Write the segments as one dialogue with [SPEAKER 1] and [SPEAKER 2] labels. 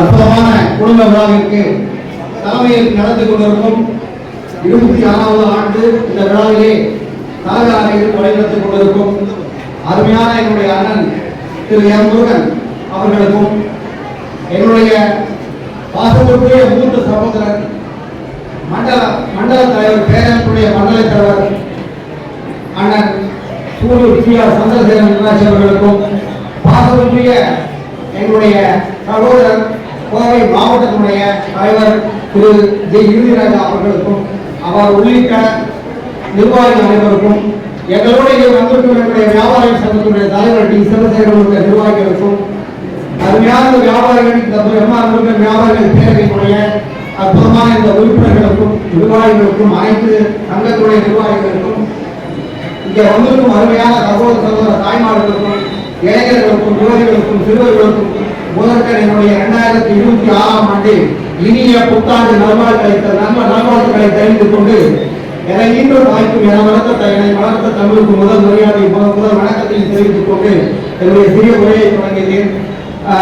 [SPEAKER 1] அற்புதமான குடும்ப விழாவிற்கு தலைமையில் நடந்து கொண்டிருக்கும் இருபத்தி ஆறாவது ஆண்டு இந்த விழாவிலே தலைவராக வழிநடத்தி கொண்டிருக்கும் அருமையான என்னுடைய அண்ணன் திரு எம் முருகன் அவர்களுக்கும் என்னுடைய பாசத்திற்குரிய மூத்த சகோதரர் மண்டல மண்டல தலைவர் பேரனுடைய மண்டல தலைவர் அண்ணன் சூலூர் சி ஆர் சந்திரசேகரன் அவர்களுக்கும் பாசத்திற்குரிய எங்களுடைய சகோதரர் கோவை மாவட்டத்தினுடைய தலைவர் திரு ஜெய் இறுதிராஜா அவர்களுக்கும் அவர் உள்ளிட்ட நிர்வாக அனைவருக்கும் எங்களுடைய இங்கே வந்திருக்கும் எங்களுடைய வியாபாரி சங்கத்தினுடைய தலைவர் டி. சிவசேகரனுடைய நிர்வாகிகளுக்கும் அருமையான வியாபாரிகள் இந்த எம்ஆர் வியாபாரிகள் பேரவையினுடைய அற்புதமான இந்த உறுப்பினர்களுக்கும் நிர்வாகிகளுக்கும் அனைத்து சங்கத்துடைய நிர்வாகிகளுக்கும் இங்கே வந்திருக்கும் அருமையான சகோதர சகோதர தாய்மார்களுக்கும் இளைஞர்களுக்கும் யுவதிகளுக்கும் சிறுவர்களுக்கும் முதற்கன் என்னுடைய இரண்டாயிரத்தி இருபத்தி ஆறாம் ஆண்டு இனிய புத்தாண்டு நல்வாழ்களை நல்வ நல்வாழ்த்துக்களை தெரிந்து கொண்டு என மீண்டும் வாய்க்கும் என வணக்கத்தை என்னை வளர்த்த தமிழுக்கு முதல் உரையாடி முதல் முதல் வணக்கத்தையும் தெரிவித்துக் கொண்டு என்னுடைய சிறிய உரையை தொடங்கினேன்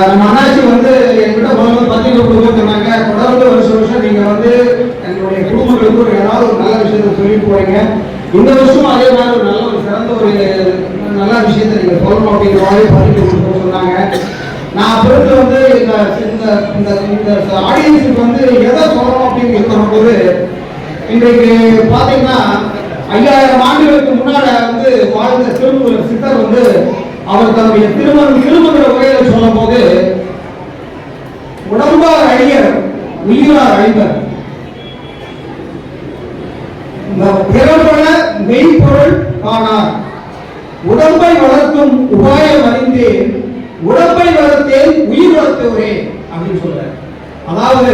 [SPEAKER 1] நம்ம அண்ணாச்சி வந்து என்கிட்ட முதல்ல பத்திரிகை கொடுக்க சொன்னாங்க தொடர்ந்து வருஷம் வருஷம் நீங்க வந்து எங்களுடைய குடும்பங்களுக்கு ஒரு ஏதாவது ஒரு நல்ல விஷயத்தை சொல்லி போறீங்க. இந்த வருஷமும் அதே மாதிரி ஒரு நல்ல ஒரு சிறந்த ஒரு நல்ல விஷயத்தை நீங்க சொல்லணும் அப்படிங்கிற மாதிரி பத்திரிகை கொடுக்க சொன்னாங்க நான் பிறகு வந்து இந்த இந்த இந்த இந்த ஆடியன்ஸுக்கு வந்து எதை சொல்லணும் அப்படின்னு இருக்கிறபோது இன்றைக்கு பார்த்தீங்கன்னா ஐயாயிரம் ஆண்டுகளுக்கு முன்னால வந்து வாழ்ந்த திருமூலர் சித்தர் வந்து அவர் தன்னுடைய திருமணம் திருமண உரையில சொல்லும் போது உடம்பார் அழியர் உயிரார் அழிவர் இந்த பிறப்பட மெய்ப்பொருள் காணார். உடம்பை வளர்க்கும் உபாயம் அறிந்தேன். உடம்பை வளர்த்தேன் உயிர் வளர்த்தவரே அப்படின்னு சொல்றாரு. அதாவது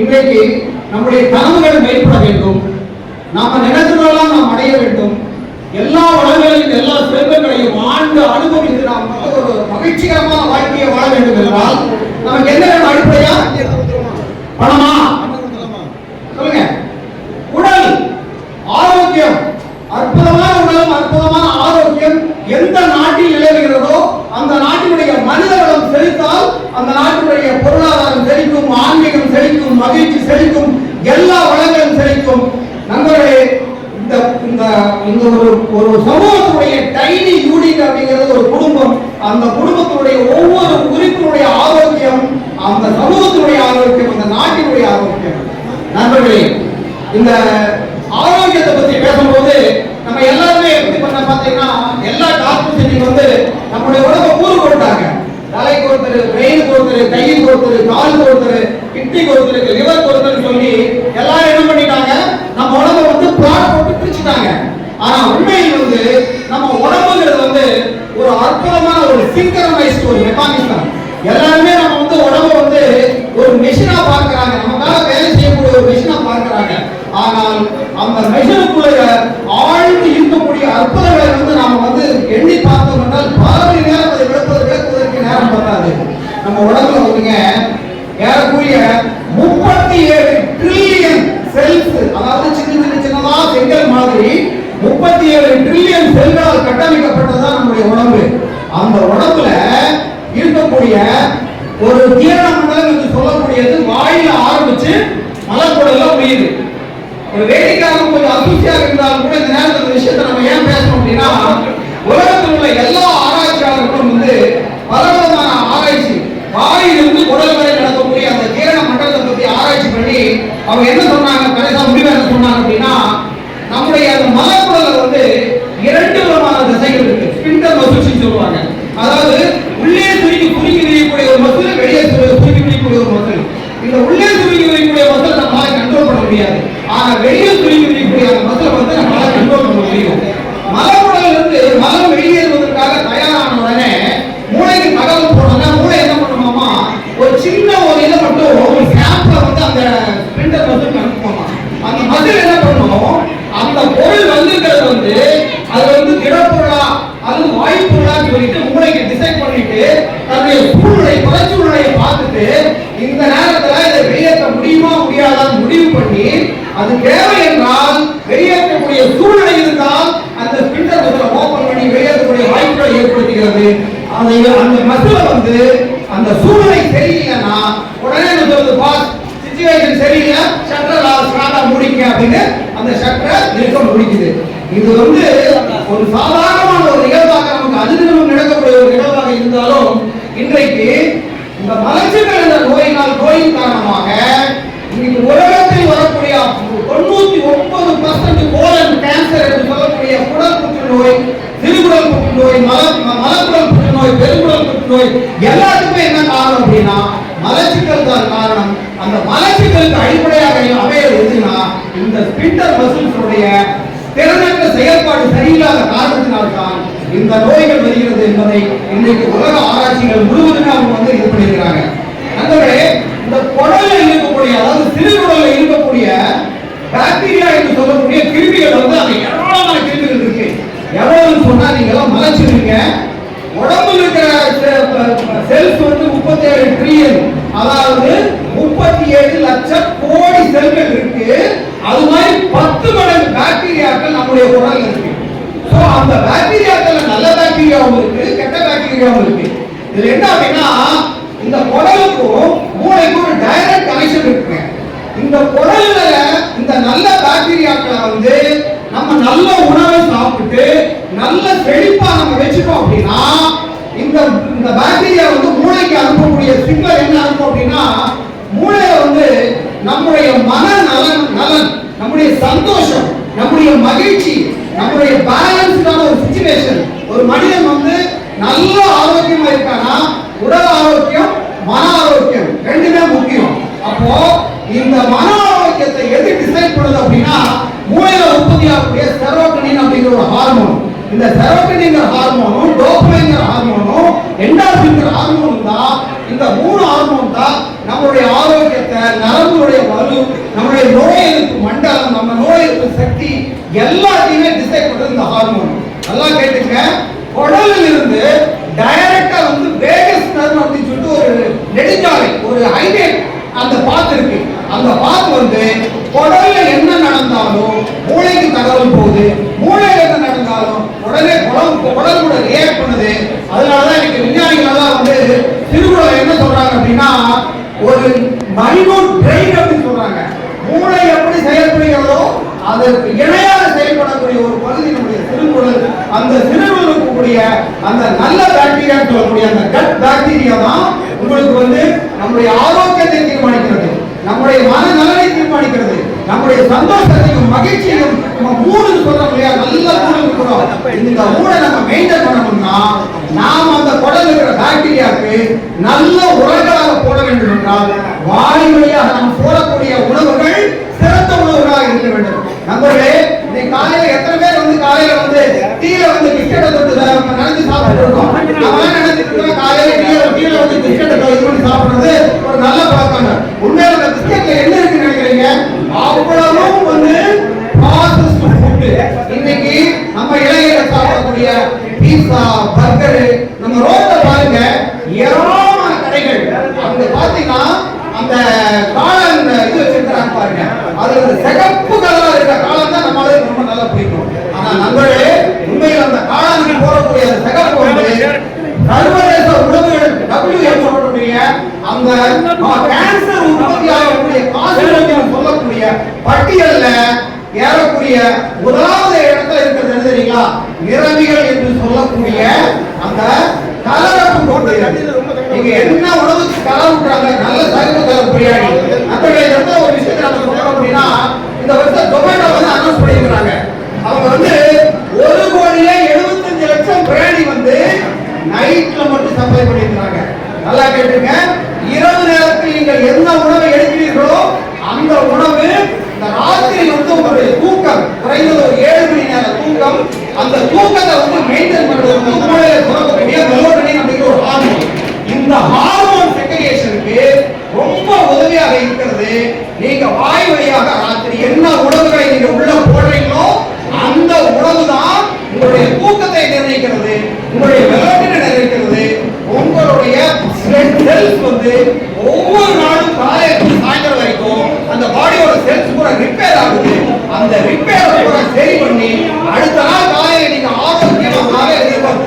[SPEAKER 1] இன்றைக்கு நம்முடைய கனவுகள் மேற்பட வேண்டும். நாம நினைத்ததெல்லாம் நாம் அடைய வேண்டும். எல்லா வளங்களையும் எல்லா செல்வங்களையும் ஆண்டு அனுபவித்து நாம் ஒரு மகிழ்ச்சிகரமான வாழ்க்கையை வாழ வேண்டும் என்றால் நமக்கு என்ன வேணும்? அடிப்படையா? பணமா சொல்லுங்க உடல் ஆரோக்கியம் அற்புதமான உடலும் அற்புதமான ஆரோக்கியம் எந்த நாட்டில் நிலவுகிறதோ அந்த நாட்டினுடைய மனித வளம் செழித்தால் அந்த நாட்டினுடைய பொருளாதாரம் செழிக்கும் ஆன்மீகம் செழிக்கும் மகிழ்ச்சி செழிக்கும் எல்லா வளங்களும் செழிக்கும் நண்பர்களே இந்த இந்த ஒரு ஒரு சமூகத்துடைய டைனி யூனிட் அப்படிங்கிறது ஒரு குடும்பம். அந்த குடும்பத்தினுடைய ஒவ்வொரு உறுப்பினுடைய ஆரோக்கியம் அந்த சமூகத்தினுடைய ஆரோக்கியம் அந்த நாட்டினுடைய ஆரோக்கியம். நண்பர்களே இந்த ஆரோக்கியத்தை பத்தி பேசும்போது நம்ம எல்லாருமே எப்படி பண்ண பாத்தீங்கன்னா எல்லா டாக்டர் இன்னைக்கு வந்து நம்முடைய உடம்பை கூறு கொடுத்தாங்க. தலைக்கு ஒருத்தர் பிரெயினுக்கு ஒருத்தர் கையில் ஒருத்தர் காலுக்கு ஒருத்தர் கிட்னிக்கு ஒருத்தருக்கு லிவர் ஒருத்தர் நம்ம உடம்புல வந்துங்க ஏறக்கூடிய முப்பத்தி ஏழு ட்ரில்லியன் செல்ஸ் அதாவது சின்ன சின்ன சின்னதா செங்கல் மாதிரி முப்பத்தி ஏழு ட்ரில்லியன் செல்களால் கட்டமைக்கப்பட்டதுதான் நம்முடைய உடம்பு. அந்த உடம்புல இருக்கக்கூடிய ஒரு ஜீரண மண்டலம் என்று சொல்லக்கூடியது வாயில ஆரம்பிச்சு மலக்குடல்ல முடியுது ஒரு வேடிக்காக கொஞ்சம் அதிர்ச்சியாக இருந்தாலும் கூட இந்த நேரத்தில் விஷயத்தை நம்ம ஏன் பேசணும் அப்படின்னா உலகத்தில் உள்ள எல்லா ஆராய்ச்சியாளர்களும் வந்து பலவிதமான ஆராய்ச்சி வாயிலிருந்து குடல் வரை நடக்கக்கூடிய அந்த ஜீரண மண்டலத்தை பத்தி ஆராய்ச்சி பண்ணி அவங்க என்ன சொன்னாங்க? கடைசா முடிவு என்ன சொன்னாங்க அப்படின்னா நம்முடைய அந்த மலக்குடல்ல வந்து இரண்டு விதமான திசைகள் இருக்கு. ஸ்பிண்டர் மசில்ஸ் சொல்லுவாங்க. அதாவது உள்ளே சுருங்கி குறுக்கி விரியக்கூடிய ஒரு மசூல் வெளியே சுரு- சுருங்கி ஒரு மசூல் இந்த உள்ளே சுருங்கி விரியக்கூடிய மசூல் நம்மளால கண்ட்ரோல் பண்ண முடியாது. ஆனா வெளியே சுருங்கி விரியக்கூடிய அந்த மசிலை வந்து நம்மளால கண்ட்ரோல் பண்ண முடியும். மலக்குடல்ல இருந்து மல வெளியேறுவதற்காக தயாரான உடனே மூளைக்கு தகவல் போனோம்னா மூளை என்ன பண்ணுமாமா ஒரு சின்ன ஒரு இதை மட்டும் ஒரு சாம்பிள வந்து அந்த ஸ்பிண்டர் மசில் அனுப்புமாமா அந்த மசில் என்ன பண்ணும் அந்த பொருள் வந்திருக்கிறது வந்து அது வந்து திடப்பொருளா அல்லது வாய்ப்பொருளான்னு சொல்லிட்டு மூளைக்கு டிசைட் பண்ணிட்டு தன்னுடைய சூழ்நிலை புறச்சூழ்நிலையை பார்த்துட்டு இந்த நேரத்துல இதை வெளியேற்ற முடியுமா முடியாதான்னு முடிவு பண்ணி அது தேவை என்றால் வெளியேற்றக்கூடிய சூழ்நிலை இருந்தால் அந்த ஸ்பிண்டர் கொஞ்சம் ஓபன் பண்ணி வெளியேற்றக்கூடிய வாய்ப்புகளை ஏற்படுத்துகிறது. அதை அந்த மசிலை வந்து அந்த சூழ்நிலை சரியில்லைன்னா பாஸ் சிச்சுவேஷன் சரியில்லை ஷட்டர் ஸ்ட்ராங்கா முடிக்க அப்படின்னு அந்த ஷட்டரை நிற்க முடிக்குது. இது வந்து ஒரு சாதாரணமான ஒரு நிகழ்வாக நமக்கு அதிர்வு நடக்கக்கூடிய ஒரு நிகழ்வாக இருந்தாலும் இன்றைக்கு இந்த மலச்சிக்கல் என்ற நோயினால் நோயின் காரணமாக இன்னைக்கு உலகத்தில் வரக்கூடிய தொண்ணூத்தி ஒன்பது பர்சன்ட் கோலன் கேன்சர் என்று சொல்லக்கூடிய குடல் புற்றுநோய் சிறுகுடல் புற்றுநோய் மல மலக்குடல் புற்றுநோய் பெருங்குடல் புற்றுநோய் எல்லாத்துக்குமே என்ன காரணம் அப்படின்னா மலச்சிக்கல் தான் காரணம். அந்த மலச்சிக்கலுக்கு அடிப்படையாக அமைவது எதுனா இந்த ஸ்பிண்டர் மசில்ஸுடைய திறனற்ற செயல்பாடு சரியில்லாத காரணத்தினால்தான் இந்த நோய்கள் வருகிறது என்பதை இன்றைக்கு உலக ஆராய்ச்சிகள் முழுவதுமே அவங்க வந்து இது பண்ணியிருக்கிறாங்க. நண்பர்களே இந்த குடல்ல இருக்கக்கூடிய அதாவது சிறுகுடல்ல இருக்கக்கூடிய பாக்டீரியா என்று சொல்லக்கூடிய கிருமிகள் வந்து அது ஏராளமான கிருமிகள் இருக்கு எவ்வளவுன்னு சொன்னா நீங்க எல்லாம் மலைச்சிருக்கீங்க உடம்புல இருக்கிற செல்ஸ் வந்து முப்பத்தி ஏழு ட்ரில்லியன் அதாவது முப்பத்தி ஏழு லட்சம் கோடி செல்கள் இருக்கு. அது மாதிரி பத்து மடங்கு பாக்டீரியாக்கள் நம்முடைய உடல் இருக்கு. சோ அந்த பாக்டீரியாக்கள்ல நல்ல பாக்டீரியாவும் இருக்கு கெட்ட பாக்டீரியாவும் இருக்கு. இதுல என்ன அப்படின்னா இந்த குடலுக்கும் மூளைக்கும் ஒரு டைரக்ட் கனெக்ஷன் இருக்கு இந்த குடல்ல இந்த நல்ல பாக்டீரியாக்களை வந்து நம்ம நல்ல உணவை சாப்பிட்டு நல்ல செழிப்பா நம்ம வச்சுட்டோம் அப்படின்னா இந்த இந்த பாக்டீரியா வந்து மூளைக்கு அனுப்பக்கூடிய சிக்னல் என்ன அனுப்பும் அப்படின்னா மூளையில வந்து நம்முடைய மன நலன் நலன் நம்முடைய சந்தோஷம் நம்முடைய மகிழ்ச்சி நம்முடைய பேலன்ஸ்டான ஒரு சுச்சுவேஷன் ஒரு மனிதன் வந்து நல்ல ஆரோக்கியமா இருக்கானா? உடல் ஆரோக்கியம் மன ஆரோக்கியம் ரெண்டுமே முக்கியம். அப்போ இந்த மன ஆரோக்கியத்தை எது டிசைட் பண்ணுது அப்படின்னா மூளையில உற்பத்தியாகக்கூடிய செரோட்டனின் அப்படிங்கிற ஒரு ஹார்மோன் இந்த செரோட்டனிங்கிற ஹார்மோனும் டோபமைன்ங்கிற ஹார்மோனும் என்டார்பின்ங்கிற ஆர்வம் தான் இந்த மூணு ஹார்மோன் தான் நம்மளுடைய ஆரோக்கியத்தை நரம்புடைய வலு நம்மளுடைய நோய் எதிர்ப்பு மண்டலம் நம்ம நோய் எதிர்ப்பு சக்தி எல்லாத்தையுமே டிசைட் பண்றது இந்த ஹார்மோன் நல்லா கேட்டுக்க குடலில் இருந்து டைரக்டா வந்து வேகஸ் நர்வ் அப்படின்னு சொல்லிட்டு ஒரு நெடுஞ்சாலை ஒரு ஹைவே அந்த பாத்து இருக்கு அந்த பாத்து வந்து குடல்ல என்ன நடந்தாலும் மூளைக்கு தகவல் போகுது மூளையில என்ன நடந்தாலும் உடனே குடம் குடல் கூட ரியாக்ட் பண்ணுது அதனாலதான் இன்னைக்கு விஞ்ஞானிகள் எல்லாம் வந்து திருக்குறள் என்ன சொல்றாங்க அப்படின்னா ஒரு மைனூட் பிரெயின் அப்படின்னு சொல்றாங்க மூளை எப்படி செயல்படுகிறதோ அதற்கு இணையாக செயல்படக்கூடிய ஒரு பகுதி சிறுகுடல் அந்த சிறுகுடல் இருக்கக்கூடிய அந்த நல்ல பாக்டீரியா சொல்லக்கூடிய அந்த கட் பாக்டீரியா தான் உங்களுக்கு வந்து நம்முடைய ஆரோக்கியத்தை தீர்மானிக்கிறது நம்முடைய மன நலனை தீர்மானிக்கிறது நம்முடைய சந்தோஷத்தையும் மகிழ்ச்சியும் நம்ம மூணு சொல்றோம் இல்லையா? நல்ல மூணு இருக்கிறோம் இந்த மூணை நம்ம மெயின்டைன் பண்ணணும்னா நாம் அந்த குடல் இருக்கிற பாக்டீரியாவுக்கு நல்ல உரங்களாக போட வேண்டும் என்றால் வாய் வழியாக நாம் போடக்கூடிய உணவுகள் சிறந்த உணவுகளாக இருக்க வேண்டும். நண்பர்களே இன்னைக்கு காலையில் எத்தனை பேர் வந்து காலையில வந்து டீல வந்து பிஸ்கெட்டை தொட்டு நினைச்சு சாப்பிட்டு இருக்கோம். அவன் நினைச்சிட்டு காலையில டீல டீல வந்து பிஸ்கெட்டை இது பண்ணி சாப்பிடுறது ஒரு நல்ல பழக்கம் உண்மையில அந்த பிஸ்கெட்ல என்ன இருக்குன்னு நினைக்கிறீங்க? அவ்வளவும் வந்து ப்ராசஸ்ட் ஃபுட் இன்னைக்கு நம்ம இளைஞர்கள் சாப்பிடக்கூடிய பீஸா பர்கர் நம்ம ரோட்ல பாருங்க ஏராளமான கடைகள் அங்க பாத்தீங்கன்னா அந்த காளான் இது வச்சிருக்கிறாங்க பாருங்க அதுல இந்த சிகப்பு கலரா இருக்க காளான் தான் நம்மளுக்கு ரொம்ப நல்லா பிடிக்கும் ஆனா நண்பர்களே உண்மையில் அந்த காளானுக்கு போடக்கூடிய அந்த சிகப்பு வந்து சர்வதேச உணவுகள் WHO சொல்லக்கூடிய அந்த கேன்சர் உற்பத்தி ஆகக்கூடிய காசு சொல்லக்கூடிய பட்டியல்ல ஏறக்கூடிய முதலாவது இடத்துல இருக்கிறது என்ன தெரியுங்களா நிறமிகள் என்று சொல்லக்கூடிய அந்த கலரப்பு கொண்டு நீங்க என்ன உணவுக்கு கலர் விட்டுறாங்க நல்ல சைவ கலர் பிரியாணி அந்த எந்த ஒரு விஷயத்தை நம்ம சொல்றோம் அப்படின்னா இந்த வருஷம் டொமேட்டோ வந்து அனௌன்ஸ் பண்ணியிருக்கிறாங்க அவங்க வந்து ஒரு கோடியே எழுபத்தஞ்சு லட்சம் பிரியாணி வந்து நைட்ல மட்டும் சப்ளை பண்ணியிருக்கிறாங்க நல்லா கேட்டுங்க இரவு நேரத்தில் நீங்கள் எந்த உணவை எடுக்கிறீர்களோ அந்த உணவு இந்த ராத்திரி வந்து உங்களுடைய தூக்கம் குறைந்தது ஒரு ஏழு மணி நேர தூக்கம் அந்த தூக்கத்தை வந்து மெயின்டைன் பண்றது வந்து மூளையில சுரக்கக்கூடிய மெலோட்டனின் அப்படிங்கிற ஒரு ஹார்மோன் இந்த ஹார்மோன் செக்ரிகேஷனுக்கு ரொம்ப உதவியாக இருக்கிறது. நீங்க வாய் வழியாக ராத்திரி என்ன உணவுகளை நீங்க உள்ள போடுறீங்களோ அந்த உணவு தான் உங்களுடைய தூக்கத்தை நிர்ணயிக்கிறது உங்களுடைய விளையாட்டினை நிர்ணயிக்கிறது. உங்களுடைய செல்ஸ் வந்து ஒவ்வொரு நாளும் காலையில சாயந்தரம் வரைக்கும் அந்த பாடியோட செல்ஸ் பூரா ரிப்பேர் ஆகுது. அந்த ரிப்பேர் பூரா சரி பண்ணி அடுத்த நாள் காலையில நீங்க ஆரோக்கியமாக இருக்கும்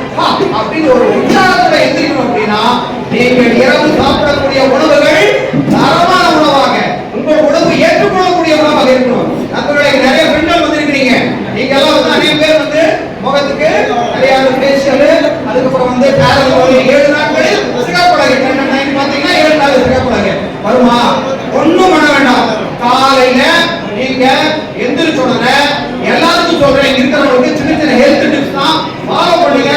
[SPEAKER 1] அப்படின்னு ஒரு உற்சாகத்துல எந்திரிக்கணும் அப்படின்னா நீங்கள் இரவு சாப்பிடக்கூடிய உணவுகள் உணவு நீங்க எந்திரிச்ச உடனே எல்லாருக்கும் சொல்றேன் இங்க இருக்கிறவங்களுக்கு சின்ன சின்ன ஹெல்த் டிப்ஸ் தான் ஃபாலோ பண்ணுங்க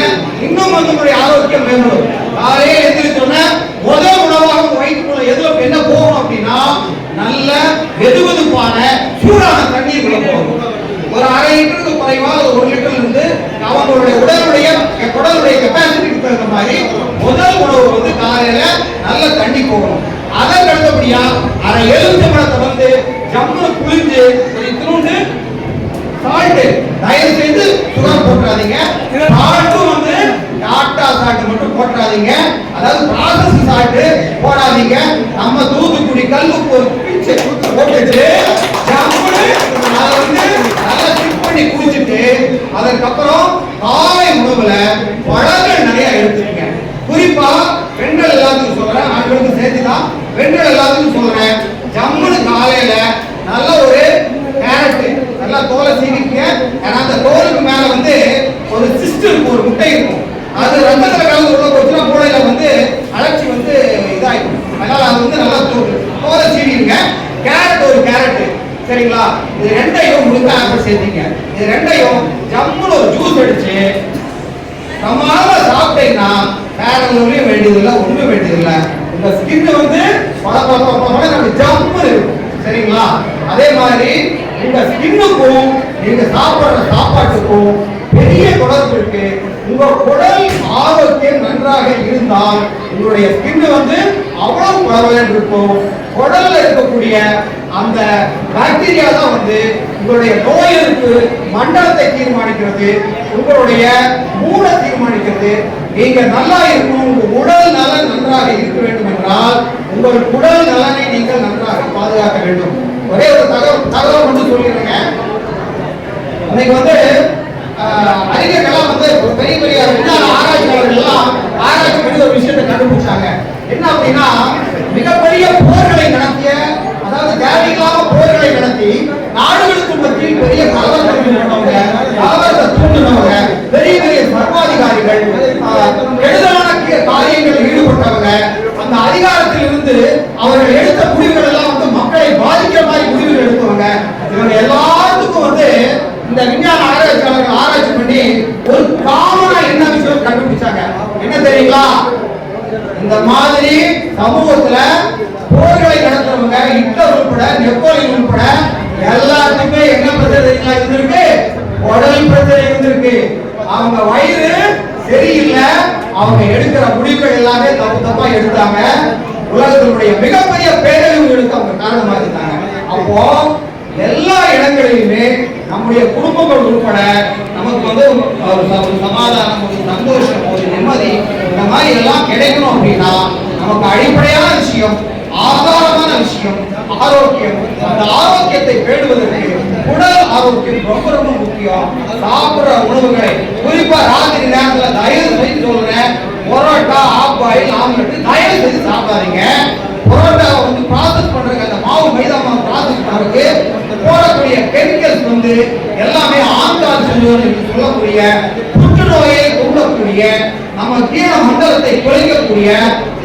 [SPEAKER 1] இன்னும் வந்து உங்களுடைய ஆரோக்கியம் மேம்படும் காலையில எந்திரிச்ச உடனே முதல் உணவாக உங்க வயிற்றுக்குள்ள எதுல என்ன போகணும் அப்படின்னா நல்ல வெதுவெதுப்பான சூடான தண்ணீர் உள்ள போகணும் ஒரு அரை லிட்டருக்கு குறைவா அது ஒரு லிட்டர் இருந்து அவங்களுடைய உடலுடைய உடலுடைய கெப்பாசிட்டிக்கு தகுந்த மாதிரி முதல் உணவு வந்து காலையில நல்ல தண்ணி போகணும் அதற்கு அடுத்தபடியா அரை எலுமிச்சை பழத்தை வந்து ஜம்முன்னு புளிஞ்சு ஒரு இத்தினூண்டு சால்ட் தயவு செய்து சுகர் போட்டுறாதீங்க சால்ட்டும் வந்து டாட்டா சால்ட் மட்டும் போட்டுறாதீங்க அதாவது ப்ராசஸ் சால்ட் போடாதீங்க. நம்ம தூத்துக்குடி கல்லுக்கு ஒரு பிச்சை போட்டுட்டு ஜம்முன்னு அதை வந்து நல்லா ஸ்டிக் பண்ணி குடிச்சிட்டு அதுக்கப்புறம் காலை உணவுல பழங்கள் நிறைய எடுத்துக்கங்க. குறிப்பா பெண்கள் எல்லாத்துக்கும் சொல்றேன். ஆண்களுக்கு சேர்த்து தான் பெண்கள் எல்லாத்துக்கும் சொல்றேன். ஜம்முன்னு காலையில நல்ல ஒரு நல்லா தோலை சீவிக்க ஏன்னா அந்த தோலுக்கு மேல வந்து ஒரு சிஸ்ட் இருக்கும் ஒரு முட்டை இருக்கும். அது ரத்தத்துல கலந்து உள்ள போச்சுன்னா மூளையில வந்து அலட்சி வந்து இதாயிடும். அதனால அது வந்து நல்லா தோல் தோலை சீவிங்க கேரட் ஒரு கேரட் சரிங்களா? இது ரெண்டையும் முழுக்க ஆப்பிள் சேர்த்தீங்க. இது ரெண்டையும் ஜம்முன்னு ஒரு ஜூஸ் அடிச்சு நம்மளால சாப்பிட்டீங்கன்னா வேற ஒன்றும் வேண்டியதில்லை ஒன்றும் வேண்டியதில்லை. இந்த ஸ்கின் வந்து பல பல பல நம்ம ஜம்மு இருக்கும். சரிங்களா? அதே மாதிரி உங்க ஸ்கின்னுக்கும் நீங்க சாப்பிடுற சாப்பாட்டுக்கும் பெரிய தொடர்பு இருக்கு. உங்க குடல் ஆரோக்கியம் நன்றாக இருந்தால் உங்களுடைய ஸ்கின் வந்து அவ்வளவு பரவலன் இருக்கும். உடல்ல இருக்கக்கூடிய அந்த பாக்டீரியா தான் வந்து உங்களுடைய நோய் எதிர்ப்பு மண்டலத்தை தீர்மானிக்கிறது உங்களுடைய மூளை தீர்மானிக்கிறது. நீங்க நல்லா இருக்கணும் உங்க உடல் நலன் நன்றாக இருக்க வேண்டும் என்றால் உங்கள் உடல் நலனை நீங்கள் நன்றாக பாதுகாக்க வேண்டும். ஒரே ஒரு தகவல் தகவல் மட்டும் சொல்லிடுறேங்க. இன்னைக்கு வந்து அறிஞர்கள்லாம் வந்து பெரிய பெரிய விஞ்ஞான ஆராய்ச்சியாளர்கள் எல்லாம் ஆராய்ச்சி பண்ணி ஒரு விஷயத்தை கண்டுபிடிச்சாங்க. என்ன அப்படின்னா மிகப்பெரிய போர்களை நடத்திய அதாவது தேவையில்லாம போர்களை நடத்தி நாடுகளுக்கு மத்தியில் பெரிய கலவரத்தை பண்ணவங்க கலவரத்தை தூண்டினவங்க பெரிய பெரிய சர்வாதிகாரிகள் ஆஹ், கெடுதலான கி- காரியங்களில் ஈடுபட்டவங்க அந்த அதிகாரத்தில் இருந்து அவர்கள் எடுத்த முடிவுகள் எல்லாம் வந்து மக்களை பாதிக்கிற மாதிரி முடிவுகள் எடுத்தவங்க இவங்க எல்லாத்துக்கும் வந்து இந்த விஞ்ஞான ஆராய்ச்சியாளர்கள் ஆராய்ச்சி பண்ணி ஒரு காமனா என்ன விஷயம் கண்டுபிடிச்சாங்க சொல்லலாம் இந்த மாதிரி சமூகத்துல போர்களை நடத்துறவங்க ஹிட்லர் உட்பட நெப்போலியன் உட்பட எல்லாத்துக்குமே என்ன பிரச்சனை இருந்திருக்கு? உடல் பிரச்சனை இருந்திருக்கு. அவங்க வயிறு சரியில்லை. அவங்க எடுக்கிற முடிவுகள் எல்லாமே தப்பு தப்பா எடுத்தாங்க. உலகத்தினுடைய மிகப்பெரிய பேரழிவுகளுக்கு அவங்க காரணமா இருந்தாங்க. அப்போ எல்லா இடங்களிலுமே நம்முடைய குடும்பங்கள் உட்பட நமக்கு வந்து ஒரு சமாதானம் ஒரு சந்தோஷம் ஒரு நிம்மதி இந்த மாதிரி எல்லாம் கிடைக்கணும் அப்படின்னா நமக்கு அடிப்படையான விஷயம் ஆதாரமான விஷயம் ஆரோக்கியம். அந்த ஆரோக்கியத்தை பேடுவதற்கு உடல் ஆரோக்கியம் ரொம்ப ரொம்ப முக்கியம். சாப்பிடுற உணவுகளை குறிப்பா ராத்திரி நேரத்துல தயவு செய்து சொல்றேன் பரோட்டா ஆஃப் பாயில் ஆம்லெட் தயவு செய்து சாப்பிடாதீங்க. பரோட்டாவை வந்து ப்ராசஸ் பண்றதுக்கு அந்த மாவு மைதா மாவு ப்ராசஸ் பண்றதுக்கு போடக்கூடிய கெமிக்கல்ஸ் வந்து எல்லாமே ஆங்கால் செல்லுவது என்று சொல்லக்கூடிய புற்றுநோயை தூண்டக்கூடிய நம்ம கீழ மண்டலத்தை குறைக்கக்கூடிய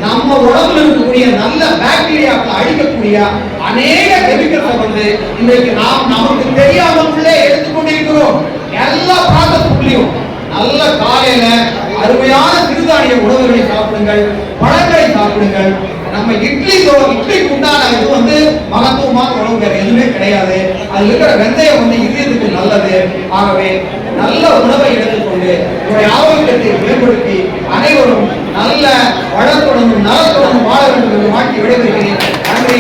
[SPEAKER 1] நம்ம உடம்புல இருக்கக்கூடிய நல்ல பாக்டீரியாக்களை அழிக்கக்கூடிய அநேக கெமிக்கல்ஸை வந்து இன்றைக்கு நாம் நமக்கு தெரியாமக்குள்ளே எடுத்துக்கொண்டிருக்கிறோம். எல்லா ப்ராசஸ்க்குள்ளேயும் நல்ல காலையில அருமையான சிறுதானிய உணவுகளை சாப்பிடுங்கள் பழங்களை சாப்பிடுங்கள். நம்ம இட்லி தோ இட்லிக்கு உண்டான இது வந்து மகத்துவமான உணவு வேற எதுவுமே கிடையாது. அதுல இருக்கிற வெந்தயம் வந்து இதயத்துக்கு நல்லது. ஆகவே நல்ல உணவை எடுத்துக்கொண்டு உங்களுடைய ஆரோக்கியத்தை மேம்படுத்தி அனைவரும் நல்ல வளத்துடனும் நலத்துடனும் வாழ வேண்டும் என்று வாழ்க்கை விடைபெறுகிறேன். நன்றி.